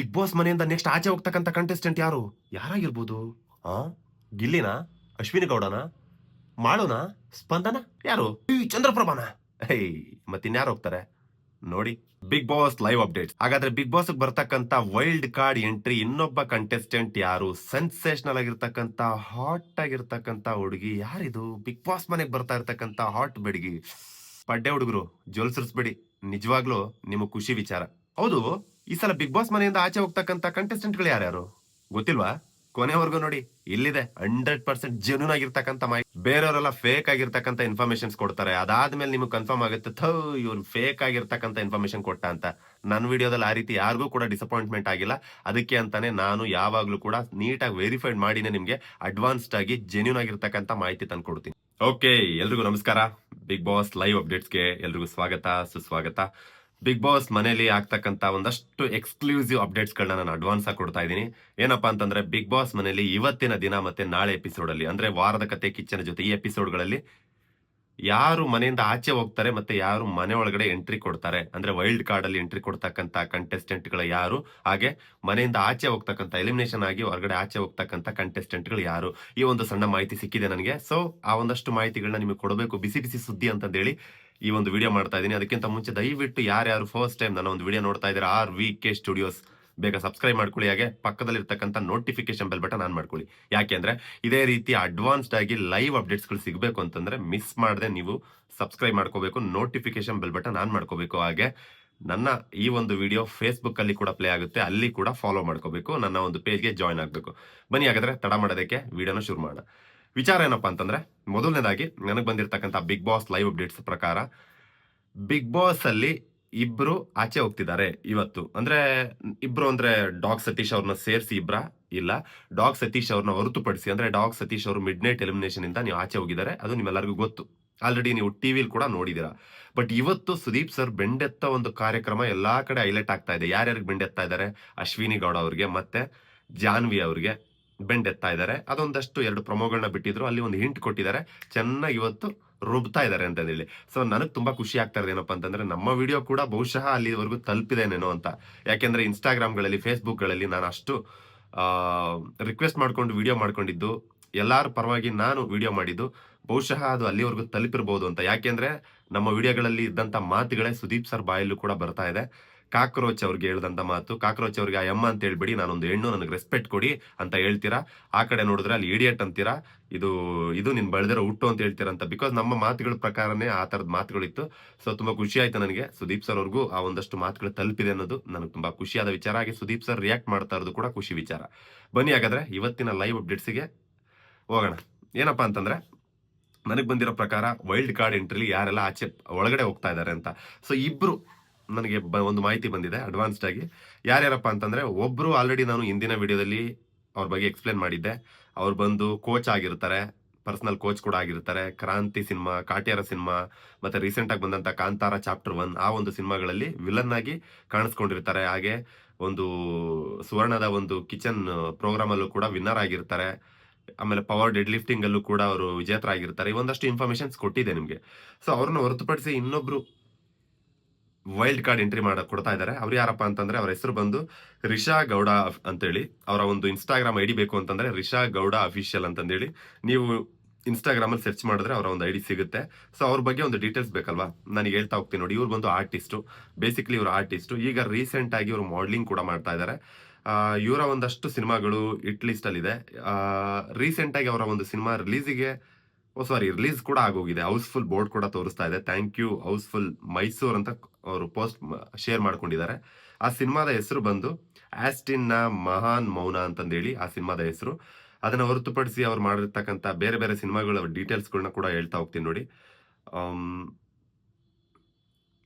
Big boss ಮನೆಯಿಂದ next ಆಚೆ ಹೋಗ್ತಕ್ಕಂಥ ಕಂಟೆಸ್ಟೆಂಟ್ ಯಾರು? ಯಾರಾಗಿರ್ಬೋದು? ಆ? ಗಿಲ್ಲಿನಾ? ಅಶ್ವಿನಿ ಗೌಡನ? ಮಾಡೋಣ ಸ್ಪಂದನ? ಯಾರು? ಚಂದ್ರಪ್ರಭಾನ? ಹೇ ಮತ್ತಿನ್ಯಾರು ಹೋಗ್ತಾರೆ? ನೋಡಿ, ಬಿಗ್ ಬಾಸ್ ಲೈವ್ ಅಪ್ಡೇಟ್ ಹಾಗಾದ್ರೆ ಬಿಗ್ ಬಾಸ್ ಬರ್ತಕ್ಕಂತ ವೈಲ್ಡ್ ಕಾರ್ಡ್ ಎಂಟ್ರಿ ಇನ್ನೊಬ್ಬ ಕಂಟೆಸ್ಟೆಂಟ್ ಯಾರು? ಸೆನ್ಸೇಷನಲ್ ಆಗಿರ್ತಕ್ಕಂತ ಹಾಟ್ ಆಗಿರ್ತಕ್ಕಂತ ಹುಡುಗಿ. ಯಾರಿದು? ಬಿಗ್ ಬಾಸ್ ಮನೆಗೆ ಬರ್ತಾ ಇರ್ತಕ್ಕಂತ ಹಾಟ್ ಬೆಡಗಿ. ಪಡ್ಡೆ ಹುಡುಗರು, ಜೋಲ್ಸರ್ಸ್ಬೇಡಿ. ನಿಜವಾಗ್ಲೂ ನಿಮಗೆ ಖುಷಿ ವಿಚಾರ. ಹೌದು ಈ ಸಲ ಬಿಗ್ ಬಾಸ್ ಮನೆಯಿಂದ ಆಚೆ ಹೋಗ್ತಕ್ಕಂಥ ಕಂಟೆಸ್ಟೆಂಟ್ಗಳು ಯಾರ್ಯಾರು? ಗೊತ್ತಿಲ್ವಾ? ಕೊನೆವರೆಗೂ ನೋಡಿ, ಇಲ್ಲಿದೆ ಹಂಡ್ರೆಡ್ ಪರ್ಸೆಂಟ್ ಜೆನ್ಯೂನ್ ಆಗಿರ್ತಕ್ಕಂಥ ಮಾಹಿತಿ. ಬೇರೆಯವರೆಲ್ಲ ಫೇಕ್ ಆಗಿರ್ತಕ್ಕಂಥ ಇನ್ಫಾರ್ಮೇಶನ್ಸ್ ಕೊಡ್ತಾರೆ. ಅದಾದ್ಮೇಲೆ ನಿಮ್ಗೆ ಕನ್ಫರ್ಮ್ ಆಗುತ್ತೆ, ಥೋ, ಇವ್ರು ಫೇಕ್ ಆಗಿರ್ತಕ್ಕಂಥ ಇನ್ಫಾರ್ಮೇಶನ್ ಕೊಟ್ಟ ಅಂತ. ನನ್ನ ವಿಡಿಯೋದಲ್ಲಿ ಆ ರೀತಿ ಯಾರಿಗೂ ಕೂಡ ಡಿಸಪಾಯಿಂಟ್ಮೆಂಟ್ ಆಗಿಲ್ಲ. ಅದಕ್ಕೆ ಅಂತಾನೆ ನಾನು ಯಾವಾಗ್ಲೂ ಕೂಡ ನೀಟಾಗಿ ವೆರಿಫೈಡ್ ಮಾಡಿನೇ ನಿಮ್ಗೆ ಅಡ್ವಾನ್ಸ್ಡ್ ಆಗಿ ಜೆನ್ಯೂನ್ ಆಗಿರ್ತಕ್ಕಂಥ ಮಾಹಿತಿ ತಂದ್ಕೊಡ್ತೀನಿ ಓಕೆ ಎಲ್ರಿಗೂ ನಮಸ್ಕಾರ. ಬಿಗ್ ಬಾಸ್ ಲೈವ್ ಅಪ್ಡೇಟ್ಸ್ಗೆ ಎಲ್ರಿಗೂ ಸ್ವಾಗತ, ಸುಸ್ವಾಗತ. ಬಿಗ್ ಬಾಸ್ ಮನೆಯಲ್ಲಿ ಆಗ್ತಕ್ಕಂತ ಒಂದಷ್ಟು ಎಕ್ಸ್ಕ್ಲೂಸಿವ್ ಅಪ್ಡೇಟ್ಸ್ ಗಳನ್ನ ನಾನು ಅಡ್ವಾನ್ಸ್ ಆಗಿ ಕೊಡ್ತಾ ಇದ್ದೀನಿ. ಏನಪ್ಪಾ ಅಂತಂದ್ರೆ ಬಿಗ್ ಬಾಸ್ ಮನೆಯಲ್ಲಿ ಇವತ್ತಿನ ದಿನ ಮತ್ತೆ ನಾಳೆ ಎಪಿಸೋಡ್ ಅಲ್ಲಿ, ಅಂದ್ರೆ ವಾರದ ಕತೆ ಕಿಚ್ಚನ ಜೊತೆ ಈ ಎಪಿಸೋಡ್ಗಳಲ್ಲಿ ಯಾರು ಮನೆಯಿಂದ ಆಚೆ ಹೋಗ್ತಾರೆ ಮತ್ತೆ ಯಾರು ಮನೆ ಒಳಗಡೆ ಎಂಟ್ರಿ ಕೊಡ್ತಾರೆ. ಅಂದ್ರೆ ವೈಲ್ಡ್ ಕಾರ್ಡ್ ಅಲ್ಲಿ ಎಂಟ್ರಿ ಕೊಡ್ತಕ್ಕಂತ ಕಂಟೆಸ್ಟೆಂಟ್ಗಳು ಯಾರು? ಹಾಗೆ ಮನೆಯಿಂದ ಆಚೆ ಹೋಗ್ತಕ್ಕಂತ ಎಲಿಮಿನೇಷನ್ ಆಗಿ ಹೊರಗಡೆ ಆಚೆ ಹೋಗ್ತಕ್ಕಂತ ಕಂಟೆಸ್ಟೆಂಟ್ಗಳು ಯಾರು? ಈ ಒಂದು ಸಣ್ಣ ಮಾಹಿತಿ ಸಿಕ್ಕಿದೆ ನನಗೆ. ಸೊ ಆ ಒಂದಷ್ಟು ಮಾಹಿತಿಗಳನ್ನ ನಿಮಗೆ ಕೊಡಬೇಕು. ಬಿಸಿ ಬಿಸಿ ಸುದ್ದಿ ಅಂತಂದೇಳಿ ಈ ಒಂದು ವಿಡಿಯೋ ಮಾಡ್ತಾ ಇದ್ದೀನಿ. ಅದಕ್ಕಿಂತ ಮುಂಚೆ ದಯವಿಟ್ಟು ಯಾರ್ಯಾರು ಫಸ್ಟ್ ಟೈಮ್ ನನ್ನ ಒಂದು ವಿಡಿಯೋ ನೋಡ್ತಾ ಇದ್ದಾರೆ ಆರ್ ವಿ ಕೆ ಸ್ಟುಡಿಯೋಸ್ ಬೇಗ ಸಬ್ಸ್ಕ್ರೈಬ್ ಮಾಡ್ಕೊಳ್ಳಿ. ಹಾಗೆ ಪಕ್ಕದಲ್ಲಿರ್ತಕ್ಕಂಥ ನೋಟಿಫಿಕೇಶನ್ ಬೆಲ್ ಬಟನ್ ಆನ್ ಮಾಡ್ಕೊಳ್ಳಿ. ಯಾಕೆಂದ್ರೆ ಇದೇ ರೀತಿ ಅಡ್ವಾನ್ಸ್ಡ್ ಆಗಿ ಲೈವ್ ಅಪ್ಡೇಟ್ಸ್ಗಳು ಸಿಗಬೇಕು ಅಂತಂದ್ರೆ ಮಿಸ್ ಮಾಡದೆ ನೀವು ಸಬ್ಸ್ಕ್ರೈಬ್ ಮಾಡ್ಕೋಬೇಕು ನೋಟಿಫಿಕೇಶನ್ ಬೆಲ್ ಬಟನ್ ಆನ್ ಮಾಡ್ಕೋಬೇಕು. ಹಾಗೆ ನನ್ನ ಈ ಒಂದು ವಿಡಿಯೋ ಫೇಸ್ಬುಕ್ ಅಲ್ಲಿ ಕೂಡ ಪ್ಲೇ ಆಗುತ್ತೆ. ಅಲ್ಲಿ ಕೂಡ ಫಾಲೋ ಮಾಡ್ಕೋಬೇಕು. ನನ್ನ ಒಂದು ಪೇಜ್ಗೆ ಜಾಯ್ನ್ ಆಗಬೇಕು. ಬನ್ನಿ ಹಾಗಾದ್ರೆ ತಡ ಮಾಡೋದಕ್ಕೆ ವಿಡಿಯೋನ ಶುರು ಮಾಡೋಣ. ವಿಚಾರ ಏನಪ್ಪ ಅಂತಂದ್ರೆ, ಮೊದಲನೇದಾಗಿ ನನಗೆ ಬಂದಿರತಕ್ಕಂಥ ಬಿಗ್ ಬಾಸ್ ಲೈವ್ ಅಪ್ಡೇಟ್ಸ್ ಪ್ರಕಾರ ಬಿಗ್ ಬಾಸ್ ಅಲ್ಲಿ ಇಬ್ರು ಆಚೆ ಹೋಗ್ತಿದ್ದಾರೆ ಇವತ್ತು. ಅಂದ್ರೆ, ಇಬ್ರು ಅಂದ್ರೆ ಡಾಗ್ ಸತೀಶ್ ಅವ್ರನ್ನ ಸೇರಿಸಿ ಇಬ್ರ ಇಲ್ಲ. ಡಾಗ್ ಸತೀಶ್ ಅವ್ರನ್ನ ಹೊರತುಪಡಿಸಿ, ಅಂದ್ರೆ ಡಾಗ್ ಸತೀಶ್ ಅವರು ಮಿಡ್ ನೈಟ್ ಎಲಿಮಿನೇಷನ್ ಇಂದ ನೀವು ಆಚೆ ಹೋಗಿದ್ದಾರೆ. ಅದು ನಿಮ್ಮೆಲ್ಲರಿಗೂ ಗೊತ್ತು. ಆಲ್ರೆಡಿ ನೀವು ಟಿವಿಲಿ ಕೂಡ ನೋಡಿದ್ದೀರಾ ಬಟ್ ಇವತ್ತು ಸುದೀಪ್ ಸರ್ ಬೆಂಡೆತ್ತ ಒಂದು ಕಾರ್ಯಕ್ರಮ ಎಲ್ಲಾ ಕಡೆ ಹೈಲೈಟ್ ಆಗ್ತಾ ಇದೆ. ಯಾರ್ಯಾರಿಗೆ ಬೆಂಡೆತ್ತಾ ಇದ್ದಾರೆ? ಅಶ್ವಿನಿ ಗೌಡ ಅವ್ರಿಗೆ, ಮತ್ತೆ ಜಾನ್ವಿ ಅವ್ರಿಗೆ. ಬೆಂಡೆತ್ತಾ ಇದ್ದಾರೆ ಅದೊಂದಷ್ಟು ಎರಡು ಪ್ರೊಮೋಗಳನ್ನ ಬಿಟ್ಟಿದ್ರು. ಅಲ್ಲಿ ಒಂದು ಹಿಂಟ್ ಕೊಟ್ಟಿದ್ದಾರೆ ಚೆನ್ನಾಗಿ ಇವತ್ತು ರುಬ್ತಾ ಇದ್ದಾರೆ ಅಂತ ಹೇಳಿ ಸೊ ನನಗೆ ತುಂಬಾ ಖುಷಿ ಆಗ್ತಾ ಇದೆ ಏನಪ್ಪಾ ಅಂತಂದ್ರೆ, ನಮ್ಮ ವಿಡಿಯೋ ಕೂಡ ಬಹುಶಃ ಅಲ್ಲಿವರೆಗೂ ತಲುಪಿದೇನೇನೋ ಅಂತ. ಯಾಕೆಂದ್ರೆ ಇನ್ಸ್ಟಾಗ್ರಾಮ್ಗಳಲ್ಲಿ ಫೇಸ್ಬುಕ್ಗಳಲ್ಲಿ ನಾನು ಅಷ್ಟು ರಿಕ್ವೆಸ್ಟ್ ಮಾಡ್ಕೊಂಡು ವಿಡಿಯೋ ಮಾಡ್ಕೊಂಡಿದ್ದು, ಎಲ್ಲರ ಪರವಾಗಿ ನಾನು ವಿಡಿಯೋ ಮಾಡಿದ್ದು, ಬಹುಶಃ ಅದು ಅಲ್ಲಿವರೆಗೂ ತಲುಪಿರ್ಬೋದು ಅಂತ. ಯಾಕೆಂದ್ರೆ, ನಮ್ಮ ವಿಡಿಯೋಗಳಲ್ಲಿ ಇದ್ದಂತ ಮಾತುಗಳೇ ಸುದೀಪ್ ಸರ್ ಬಾಯಲ್ಲೂ ಕೂಡ ಬರ್ತಾ ಇದೆ. ಕಾಕ್ರೋಚ್ ಅವ್ರಿಗೆ ಹೇಳ್ದಂತ ಮಾತು, ಕಾಕ್ರೋಚ್ ಅವ್ರಿಗೆ, ಆ ಎಮ್ಮ ಅಂತ ಹೇಳ್ಬಿಡಿ, ನಾನೊಂದು ಹೆಣ್ಣು, ನನಗೆ ರೆಸ್ಪೆಕ್ಟ್ ಕೊಡಿ ಅಂತ ಹೇಳ್ತೀರಾ? ಆ ಕಡೆ ನೋಡಿದ್ರೆ ಅಲ್ಲಿ ಇಡಿಯಟ್ ಅಂತೀರಾ? ಇದು ಇದು ನಿನ್ ಬೆಳೆದಿರೋ ಹುಟ್ಟು ಅಂತ ಹೇಳ್ತೀರಾ ಅಂತ. ಬಿಕಾಸ್ ನಮ್ಮ ಮಾತುಗಳ ಪ್ರಕಾರನೇ ಆ ತರದ ಮಾತುಗಳಿತ್ತು. ಸೊ ತುಂಬಾ ಖುಷಿ ಆಯ್ತು ನನಗೆ. ಸುದೀಪ್ ಸರ್ ಅವ್ರಿಗೂ ಆ ಒಂದಷ್ಟು ಮಾತುಗಳು ತಲುಪಿದೆ ಅನ್ನೋದು ನನಗೆ ತುಂಬಾ ಖುಷಿಯಾದ ವಿಚಾರ. ಹಾಗೆ ಸುದೀಪ್ ಸರ್ ರಿಯಾಕ್ಟ್ ಮಾಡ್ತಾ ಇರೋದು ಕೂಡ ಖುಷಿ ವಿಚಾರ. ಬನ್ನಿ ಹಾಗಾದ್ರೆ ಇವತ್ತಿನ ಲೈವ್ ಅಪ್ಡೇಟ್ಸ್ಗೆ ಹೋಗೋಣ. ಏನಪ್ಪಾ ಅಂತಂದ್ರೆ, ನನಗೆ ಬಂದಿರೋ ಪ್ರಕಾರ ವೈಲ್ಡ್ ಕಾರ್ಡ್ ಎಂಟ್ರಿಲಿ ಯಾರೆಲ್ಲ ಆಚೆ, ಒಳಗಡೆ ಹೋಗ್ತಾ ಇದ್ದಾರೆ ಅಂತ. ಸೊ ಇಬ್ರು ನನಗೆ ಒಂದು ಮಾಹಿತಿ ಬಂದಿದೆ ಅಡ್ವಾನ್ಸ್ಡ್ ಆಗಿ. ಯಾರ್ಯಾರಪ್ಪ ಅಂತಂದ್ರೆ, ಒಬ್ರು ಆಲ್ರೆಡಿ ನಾನು ಹಿಂದಿನ ವಿಡಿಯೋದಲ್ಲಿ ಅವ್ರ ಬಗ್ಗೆ ಎಕ್ಸ್ಪ್ಲೇನ್ ಮಾಡಿದ್ದೆ. ಅವ್ರು ಬಂದು ಕೋಚ್ ಆಗಿರ್ತಾರೆ ಪರ್ಸನಲ್ ಕೋಚ್ ಕೂಡ ಆಗಿರ್ತಾರೆ. ಕ್ರಾಂತಿ ಸಿನಿಮಾ, ಕಾಟ್ಯಾರ ಸಿನಿಮಾ, ಮತ್ತೆ ರೀಸೆಂಟ್ ಆಗಿ ಬಂದಂತ ಕಾಂತಾರ ಚಾಪ್ಟರ್ ಒನ್ ಆ ಒಂದು ಸಿನಿಮಾಗಳಲ್ಲಿ ವಿಲನ್ ಆಗಿ ಕಾಣಿಸ್ಕೊಂಡಿರ್ತಾರೆ. ಹಾಗೆ ಒಂದು ಸುವರ್ಣದ ಒಂದು ಕಿಚನ್ ಪ್ರೋಗ್ರಾಮ್ ಅಲ್ಲೂ ಕೂಡ ವಿನ್ನರ್ ಆಗಿರ್ತಾರೆ. ಆಮೇಲೆ ಪವರ್ ಡೆಡ್ ಲಿಫ್ಟಿಂಗ್ ಅಲ್ಲೂ ಕೂಡ ಅವರು ವಿಜೇತರಾಗಿರ್ತಾರೆ. ಒಂದಷ್ಟು ಇನ್ಫಾರ್ಮೇಶನ್ಸ್ ಕೊಟ್ಟಿದೆ ನಿಮಗೆ. ಸೊ ಅವ್ರನ್ನ ಹೊರತುಪಡಿಸಿ ಇನ್ನೊಬ್ರು ವೈಲ್ಡ್ ಕಾರ್ಡ್ ಎಂಟ್ರಿ ಮಾಡ ಕೊಡ್ತಾ ಇದ್ದಾರೆ. ಅವ್ರು ಯಾರಪ್ಪ ಅಂತಂದ್ರೆ ಅವ್ರ ಹೆಸರು ಬಂದು ರಿಷಾ ಗೌಡ ಅಂತೇಳಿ. ಅವರ ಒಂದು ಇನ್ಸ್ಟಾಗ್ರಾಮ್ ಐಡಿ ಬೇಕು ಅಂತಂದ್ರೆ ರಿಷಾ ಗೌಡ ಅಫಿಷಿಯಲ್ ಅಂತಂದೇಳಿ. ನೀವು ಇನ್ಸ್ಟಾಗ್ರಾಮ್ ಅಲ್ಲಿ ಸರ್ಚ್ ಮಾಡಿದ್ರೆ ಅವರ ಒಂದು ಐಡಿ ಸಿಗುತ್ತೆ. ಸೊ ಅವ್ರ ಬಗ್ಗೆ ಒಂದು ಡೀಟೇಲ್ಸ್ ಬೇಕಲ್ವಾ? ನನಗೆ ಹೇಳ್ತಾ ಹೋಗ್ತೀನಿ ನೋಡಿ, ಇವ್ರು ಬಂದು ಆರ್ಟಿಸ್ಟು ಬೇಸಿಕ್ಲಿ ಇವರು ಆರ್ಟಿಸ್ಟು ಈಗ ರೀಸೆಂಟ್ ಆಗಿ ಇವರು ಮಾಡಲಿಂಗ್ ಕೂಡ ಮಾಡ್ತಾ ಇದ್ದಾರೆ. ಇವರ ಒಂದಷ್ಟು ಸಿನಿಮಾಗಳು ಇಟ್ ಲಿಸ್ಟ್ ಅಲ್ಲಿ ಇದೆ. ರೀಸೆಂಟ್ ಆಗಿ ಅವರ ಒಂದು ಸಿನಿಮಾ ರಿಲೀಸಿಗೆ ಓ ಸಾರಿ ರಿಲೀಸ್ ಕೂಡ ಆಗೋಗಿದೆ. ಹೌಸ್ಫುಲ್ ಬೋರ್ಡ್ ಕೂಡ ತೋರಿಸ್ತಾ ಇದೆ. ಥ್ಯಾಂಕ್ ಯು ಹೌಸ್ಫುಲ್ ಮೈಸೂರು ಅಂತ ಅವರು ಪೋಸ್ಟ್ ಶೇರ್ ಮಾಡ್ಕೊಂಡಿದ್ದಾರೆ. ಆ ಸಿನಿಮಾದ ಹೆಸರು ಬಂದು ಆಸ್ಟಿನ್ನ ಮಹಾನ್ ಮೌನ ಅಂತಂದೇಳಿ ಆ ಸಿನಿಮಾದ ಹೆಸರು. ಅದನ್ನ ಹೊರತುಪಡಿಸಿ ಅವ್ರು ಮಾಡಿರ್ತಕ್ಕಂಥ ಬೇರೆ ಬೇರೆ ಸಿನಿಮಾಗಳ ಡೀಟೇಲ್ಸ್ಗಳನ್ನ ಕೂಡ ಹೇಳ್ತಾ ಹೋಗ್ತೀನಿ ನೋಡಿ.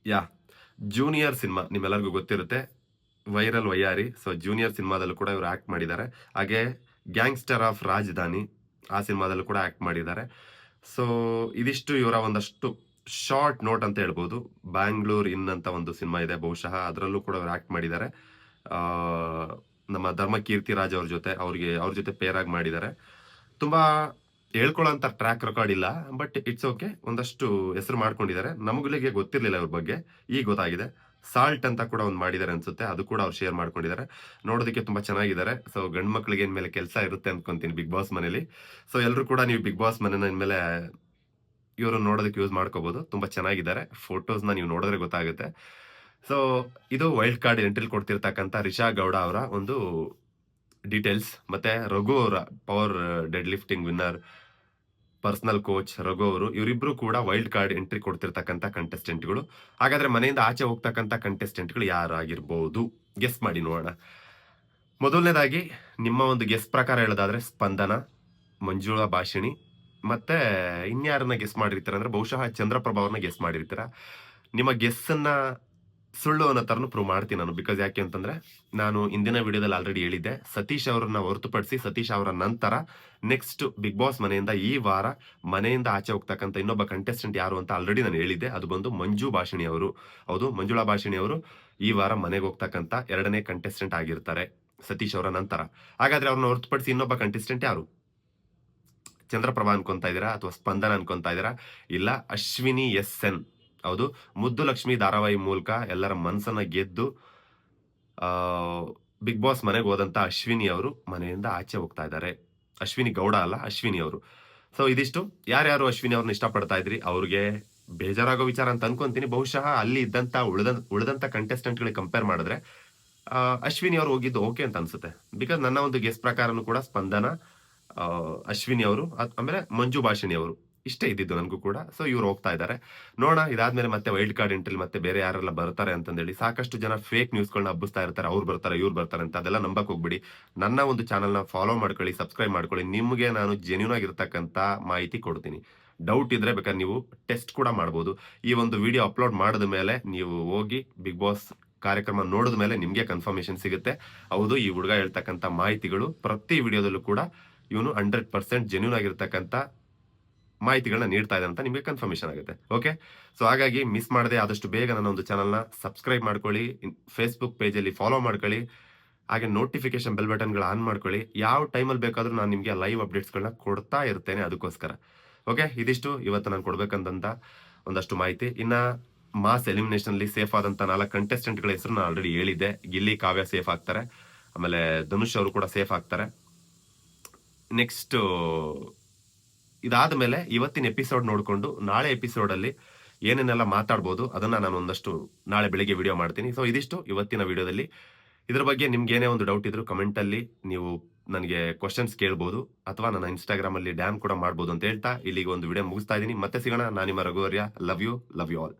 ಯಾ, ಜೂನಿಯರ್ ಸಿನಿಮಾ ನಿಮ್ಮೆಲ್ಲರಿಗೂ ಗೊತ್ತಿರುತ್ತೆ. ವೈರಲ್ ವೈಯಾರಿ ಸೊ, ಜೂನಿಯರ್ ಸಿನಿಮಾದಲ್ಲೂ ಕೂಡ ಇವರು ಆಕ್ಟ್ ಮಾಡಿದ್ದಾರೆ. ಹಾಗೆ ಗ್ಯಾಂಗ್ಸ್ಟರ್ ಆಫ್ ರಾಜಧಾನಿ ಆ ಸಿನಿಮಾದಲ್ಲೂ ಕೂಡ ಆಕ್ಟ್ ಮಾಡಿದ್ದಾರೆ. ಸೊ, ಇದಿಷ್ಟು ಇವರ ಒಂದಷ್ಟು ಶಾರ್ಟ್ ನೋಟ್ ಅಂತ ಹೇಳ್ಬೋದು. ಬ್ಯಾಂಗ್ಳೂರ್ ಇನ್ ಅಂತ ಒಂದು ಸಿನಿಮಾ ಇದೆ. ಬಹುಶಃ ಅದರಲ್ಲೂ ಕೂಡ ಅವ್ರು ಆ್ಯಕ್ಟ್ ಮಾಡಿದ್ದಾರೆ. ನಮ್ಮ ಧರ್ಮಕೀರ್ತಿ ಕೀರ್ತಿರಾಜ್ ಅವ್ರ ಜೊತೆ ಅವ್ರಿಗೆ ಅವ್ರ ಜೊತೆ ಪೇರ್ ಆಗಿ ಮಾಡಿದ್ದಾರೆ. ತುಂಬ ಹೇಳ್ಕೊಳ್ಳೋಂಥ ಟ್ರ್ಯಾಕ್ ರೆಕಾರ್ಡ್ ಇಲ್ಲ ಬಟ್ ಇಟ್ಸ್ ಓಕೆ ಒಂದಷ್ಟು ಹೆಸರು ಮಾಡ್ಕೊಂಡಿದ್ದಾರೆ. ನಮಗಳಿಗೆ ಗೊತ್ತಿರಲಿಲ್ಲ ಅವ್ರ ಬಗ್ಗೆ. ಈಗ ಗೊತ್ತಾಗಿದೆ. ಸಾಲ್ಟ್ ಅಂತ ಕೂಡ ಒಂದು ಮಾಡಿದ್ದಾರೆ ಅನ್ಸುತ್ತೆ. ಅದು ಕೂಡ ಅವ್ರು ಶೇರ್ ಮಾಡ್ಕೊಂಡಿದ್ದಾರೆ. ನೋಡೋದಕ್ಕೆ ತುಂಬ ಚೆನ್ನಾಗಿದ್ದಾರೆ. ಸೊ ಗಂಡು ಮಕ್ಳಿಗೆ ಇನ್ಮೇಲೆ ಕೆಲಸ ಇರುತ್ತೆ ಅನ್ಕೊಂತೀನಿ ಬಿಗ್ ಬಾಸ್ ಮನೇಲಿ. ಸೊ ಎಲ್ಲರೂ ಕೂಡ ನೀವು ಬಿಗ್ ಬಾಸ್ ಮನೇನ ಇನ್ಮೇಲೆ ಇವರು ನೋಡೋದಕ್ಕೆ ಯೂಸ್ ಮಾಡ್ಕೋಬಹುದು ತುಂಬಾ ಚೆನ್ನಾಗಿದ್ದಾರೆ. ಫೋಟೋಸ್ನ ನೀವು ನೋಡಿದ್ರೆ ಗೊತ್ತಾಗುತ್ತೆ. ಸೊ ಇದು wild card entry ಕೊಡ್ತಿರ್ತಕ್ಕಂಥ Risha Gowda ಅವರ ಒಂದು ಡೀಟೇಲ್ಸ್ ಮತ್ತೆ ರಘು ಅವರ power dead lifting winner personal coach Raghu ಅವರು, ಇವರಿಬ್ರು ಕೂಡ ವೈಲ್ಡ್ ಕಾರ್ಡ್ ಎಂಟ್ರಿ ಕೊಡ್ತಿರ್ತಕ್ಕಂಥ ಕಂಟೆಸ್ಟೆಂಟ್ಗಳು ಹಾಗಾದ್ರೆ ಮನೆಯಿಂದ ಆಚೆ ಹೋಗ್ತಕ್ಕಂಥ ಕಂಟೆಸ್ಟೆಂಟ್ಗಳು ಯಾರಾಗಿರ್ಬೋದು? ಗೆಸ್ ಮಾಡಿ ನೋಡೋಣ. ಮೊದಲನೇದಾಗಿ, ನಿಮ್ಮ ಒಂದು ಗೆಸ್ ಪ್ರಕಾರ ಹೇಳೋದಾದ್ರೆ ಸ್ಪಂದನ, ಮಂಜುಳಾ ಭಾಷಿಣಿ ಮತ್ತೆ ಇನ್ಯಾರನ್ನ ಗೆಸ್ ಮಾಡಿರ್ತೀರ ಅಂದ್ರೆ ಬಹುಶಃ ಚಂದ್ರಪ್ರಭಾವನ್ನ ಗೆಸ್ ಮಾಡಿರ್ತೀರ. ನಿಮ್ಮ ಗೆಸ್ ಅನ್ನ ಸುಳ್ಳು ಅನ್ನೋ ತರನು ಪ್ರೂವ್ ಮಾಡ್ತೀನಿ ನಾನು ಬಿಕಾಸ್ ಯಾಕೆ ಅಂತಂದ್ರೆ ನಾನು ಇಂದಿನ ವಿಡಿಯೋದಲ್ಲಿ ಆಲ್ರೆಡಿ ಹೇಳಿದ್ದೆ, ಸತೀಶ್ ಅವರನ್ನ ಹೊರತುಪಡಿಸಿ ಸತೀಶ್ ಅವರ ನಂತರ ನೆಕ್ಸ್ಟ್ ಬಿಗ್ ಬಾಸ್ ಮನೆಯಿಂದ ಈ ವಾರ ಮನೆಯಿಂದ ಆಚೆ ಹೋಗ್ತಕ್ಕಂಥ ಇನ್ನೊಬ್ಬ ಕಂಟೆಸ್ಟೆಂಟ್ ಯಾರು ಅಂತ ಆಲ್ರೆಡಿ ನಾನು ಹೇಳಿದ್ದೆ, ಅದು ಬಂದು ಮಂಜು ಭಾಷಿಣಿ ಅವರು. ಹೌದು, ಮಂಜುಳಾ ಭಾಷಿಣಿ ಅವರು ಈ ವಾರ ಮನೆಗೆ ಹೋಗ್ತಕ್ಕಂಥ ಎರಡನೇ ಕಂಟೆಸ್ಟೆಂಟ್ ಆಗಿರ್ತಾರೆ ಸತೀಶ್ ಅವರ ನಂತರ. ಹಾಗಾದ್ರೆ ಅವ್ರನ್ನ ಹೊರತುಪಡಿಸಿ ಇನ್ನೊಬ್ಬ ಕಂಟೆಸ್ಟೆಂಟ್ ಯಾರು? ಚಂದ್ರಪ್ರಭಾ ಅನ್ಕೊಂತಾ ಇದ್ದೀರಾ ಅಥವಾ ಸ್ಪಂದನ ಅನ್ಕೊಂತಾ ಇದ್ದೀರಾ ಇಲ್ಲ, ಅಶ್ವಿನಿ ಎಸ್ ಎನ್. ಹೌದು, ಮುದ್ದು ಲಕ್ಷ್ಮಿ ಧಾರಾವಾಹಿ ಮೂಲಕ ಎಲ್ಲರ ಮನಸ್ಸನ್ನ ಗೆದ್ದು ಬಿಗ್ ಬಾಸ್ ಮನೆಗೆ ಹೋದಂಥ ಅಶ್ವಿನಿ ಅವರು ಮನೆಯಿಂದ ಆಚೆ ಹೋಗ್ತಾ ಇದ್ದಾರೆ. ಅಶ್ವಿನಿ ಗೌಡ ಅಲ್ಲ, ಅಶ್ವಿನಿ ಅವರು. ಸೊ ಇದಿಷ್ಟು. ಯಾರ್ಯಾರು ಅಶ್ವಿನಿ ಅವ್ರನ್ನ ಇಷ್ಟಪಡ್ತಾ ಇದ್ರಿ? ಅವ್ರಿಗೆ ಬೇಜಾರಾಗೋ ವಿಚಾರ ಅಂತ ಅನ್ಕೊಂತೀನಿ. ಬಹುಶಃ ಅಲ್ಲಿ ಇದ್ದಂತ ಉಳಿದ ಉಳಿದಂಥ ಕಂಟೆಸ್ಟೆಂಟ್ಗಳಿಗೆ ಕಂಪೇರ್ ಮಾಡಿದ್ರೆ ಅಶ್ವಿನಿ ಅವರು ಹೋಗಿದ್ದು ಓಕೆ ಅಂತ ಅನ್ಸುತ್ತೆ. ಬಿಕಾಸ್ ನನ್ನ ಒಂದು ಗೆಸ್ ಪ್ರಕಾರನು ಕೂಡ ಸ್ಪಂದನ ಅಶ್ವಿನಿ ಅವರು ಆಮೇಲೆ ಮಂಜು ಭಾಷಿಣಿ ಅವರು, ಇಷ್ಟೇ ಇದ್ದಿದ್ದು ನನಗೂ ಕೂಡ. ಸೊ ಇವ್ರು ಹೋಗ್ತಾ ಇದ್ದಾರೆ. ನೋಡೋಣ, ಇದಾದ್ಮೇಲೆ ಮತ್ತೆ ವೈಲ್ಡ್ ಕಾರ್ಡ್ ಎಂಟ್ರಿ ಮತ್ತೆ ಬೇರೆ ಯಾರೆಲ್ಲ ಬರ್ತಾರೆ ಅಂತಂದೇಳಿ, ಸಾಕಷ್ಟು ಜನ ಫೇಕ್ ನ್ಯೂಸ್ಗಳನ್ನ ಹಬ್ಬಿಸ್ತಾ ಇರ್ತಾರೆ, ಅವ್ರು ಬರ್ತಾರೆ, ಇವ್ರು ಬರ್ತಾರೆ ಅಂತ ಅದೆಲ್ಲ ನಂಬಕ್ ಹೋಗ್ಬಿಡಿ. ನನ್ನ ಒಂದು ಚಾನಲ್ನ ಫಾಲೋ ಮಾಡ್ಕೊಳ್ಳಿ ಸಬ್ಸ್ಕ್ರೈಬ್ ಮಾಡ್ಕೊಳ್ಳಿ. ನಿಮಗೆ ನಾನು ಜೆನ್ಯೂನ್ ಆಗಿರ್ತಕ್ಕಂಥ ಮಾಹಿತಿ ಕೊಡ್ತೀನಿ. ಡೌಟ್ ಇದ್ರೆ ಬೇಕಾದ್ರೆ ನೀವು ಟೆಸ್ಟ್ ಕೂಡ ಮಾಡ್ಬೋದು. ಈ ಒಂದು ವಿಡಿಯೋ ಅಪ್ಲೋಡ್ ಮಾಡಿದ ಮೇಲೆ ನೀವು ಹೋಗಿ ಬಿಗ್ ಬಾಸ್ ಕಾರ್ಯಕ್ರಮ ನೋಡಿದ ಮೇಲೆ ನಿಮಗೆ ಕನ್ಫರ್ಮೇಶನ್ ಸಿಗುತ್ತೆ. ಹೌದು, ಈ ಹುಡುಗ ಹೇಳ್ತಕ್ಕಂಥ ಮಾಹಿತಿಗಳು ಪ್ರತಿ ವಿಡಿಯೋದಲ್ಲೂ ಕೂಡ ಇವನು ಹಂಡ್ರೆಡ್ ಪರ್ಸೆಂಟ್ ಜೆನ್ಯೂನ್ ಆಗಿರ್ತಕ್ಕಂಥ ಮಾಹಿತಿಗಳನ್ನ ನೀಡ್ತಾ ಇದ್ದಾನೆ ಅಂತ ನಿಮಗೆ ಕನ್ಫರ್ಮೇಷನ್ ಆಗುತ್ತೆ. ಓಕೆ ಸೊ ಹಾಗಾಗಿ ಮಿಸ್ ಮಾಡದೆ ಆದಷ್ಟು ಬೇಗ ನನ್ನ ಒಂದು ಚಾನಲ್ನ ಸಬ್ಸ್ಕ್ರೈಬ್ ಮಾಡ್ಕೊಳ್ಳಿ ಫೇಸ್ಬುಕ್ ಪೇಜಲ್ಲಿ ಫಾಲೋ ಮಾಡ್ಕೊಳ್ಳಿ, ಹಾಗೆ ನೋಟಿಫಿಕೇಶನ್ ಬೆಲ್ ಬಟನ್ಗಳು ಆನ್ ಮಾಡ್ಕೊಳ್ಳಿ. ಯಾವ ಟೈಮಲ್ಲಿ ಬೇಕಾದರೂ ನಾನು ನಿಮಗೆ ಲೈವ್ ಅಪ್ಡೇಟ್ಸ್ಗಳನ್ನ ಕೊಡ್ತಾ ಇರ್ತೇನೆ ಅದಕ್ಕೋಸ್ಕರ. ಓಕೆ ಇದಿಷ್ಟು ಇವತ್ತು ನಾನು ಕೊಡ್ಬೇಕಂತ ಒಂದಷ್ಟು ಮಾಹಿತಿ. ಇನ್ನ ಮಾಸ್ ಎಲಿಮಿನೇಷನ್ ಅಲ್ಲಿ ಸೇಫ್ ಆದಂತ ನಾಲ್ಕು ಕಂಟೆಸ್ಟೆಂಟ್ಗಳ ಹೆಸರು ನಾನು ಆಲ್ರೆಡಿ ಹೇಳಿದ್ದೆ. ಗಿಲ್ಲಿ, ಕಾವ್ಯ ಸೇಫ್ ಆಗ್ತಾರೆ. ಆಮೇಲೆ ಧನುಷ್ ಅವರು ಕೂಡ ಸೇಫ್ ಆಗ್ತಾರೆ. ನೆಕ್ಸ್ಟ್ ಇದಾದ ಮೇಲೆ ಇವತ್ತಿನ ಎಪಿಸೋಡ್ ನೋಡಿಕೊಂಡು ನಾಳೆ ಎಪಿಸೋಡ್ ಅಲ್ಲಿ ಏನೇನೆಲ್ಲ ಮಾತಾಡ್ಬೋದು, ಅದನ್ನ ನಾನು ಒಂದಷ್ಟು ನಾಳೆ ಬೆಳಿಗ್ಗೆ ವಿಡಿಯೋ ಮಾಡ್ತೀನಿ. ಸೊ ಇದಿಷ್ಟು ಇವತ್ತಿನ ವಿಡಿಯೋದಲ್ಲಿ. ಇದ್ರ ಬಗ್ಗೆ ನಿಮ್ಗೆ ಏನೇ ಒಂದು ಡೌಟ್ ಇದ್ರು ಕಮೆಂಟಲ್ಲಿ ನೀವು ನನಗೆ ಕ್ವಶನ್ಸ್ ಕೇಳ್ಬೋದು, ಅಥವಾ ನನ್ನ ಇನ್ಸ್ಟಾಗ್ರಾಮಲ್ಲಿ ಡ್ಯಾಮ್ ಕೂಡ ಮಾಡ್ಬೋದು ಅಂತ ಹೇಳ್ತಾ ಇಲ್ಲಿಗೆ ಒಂದು ವಿಡಿಯೋ ಮುಗಿಸ್ತಾ ಇದ್ದೀನಿ. ಮತ್ತೆ ಸಿಗೋಣ. ನಾನು ನಿಮ್ಮ ರಘುವರ್ಯ. Love you love you all